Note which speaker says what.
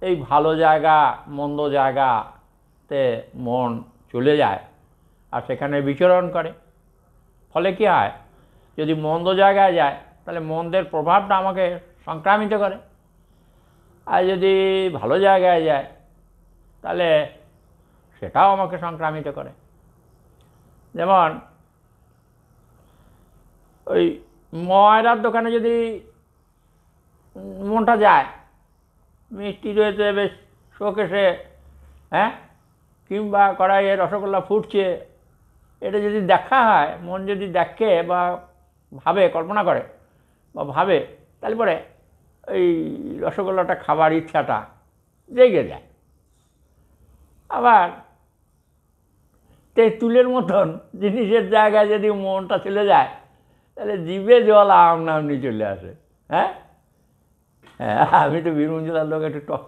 Speaker 1: এই ভালো জায়গা, মন্দ জায়গাতে মন চলে যায় আর সেখানে বিচরণ করে। ফলে কি হয়? যদি মন্দ জায়গায় যায়, তাহলে মন্দের প্রভাবটা আমাকে সংক্রামিত করে। আর যদি ভালো জায়গায় যায়, তাহলে সেটাও আমাকে সংক্রামিত করে। যেমন, ওই ময়রার দোকানে যদি মনটা যায় মিষ্টি রয়েছে, বেশ শোকেসে হ্যাঁ? কিংবা কড়াইয়ে রসগোল্লা ফুটছে। এটা যদি দেখা হয়, মন যদি দেখে বা ভাবে, কল্পনা করে বা ভাবে, তাহলে পরে এই রসগোল্লাটা খাবার ইচ্ছাটা জেগে যায়। আবার তেঁতুলের মতন জিনিসের জায়গায় যদি মনটা চলে যায়, তাহলে জিভে জল আমনামনি চলে আসে হ্যাঁ? আমি তো বীরভূম জেলার লোক একটু টক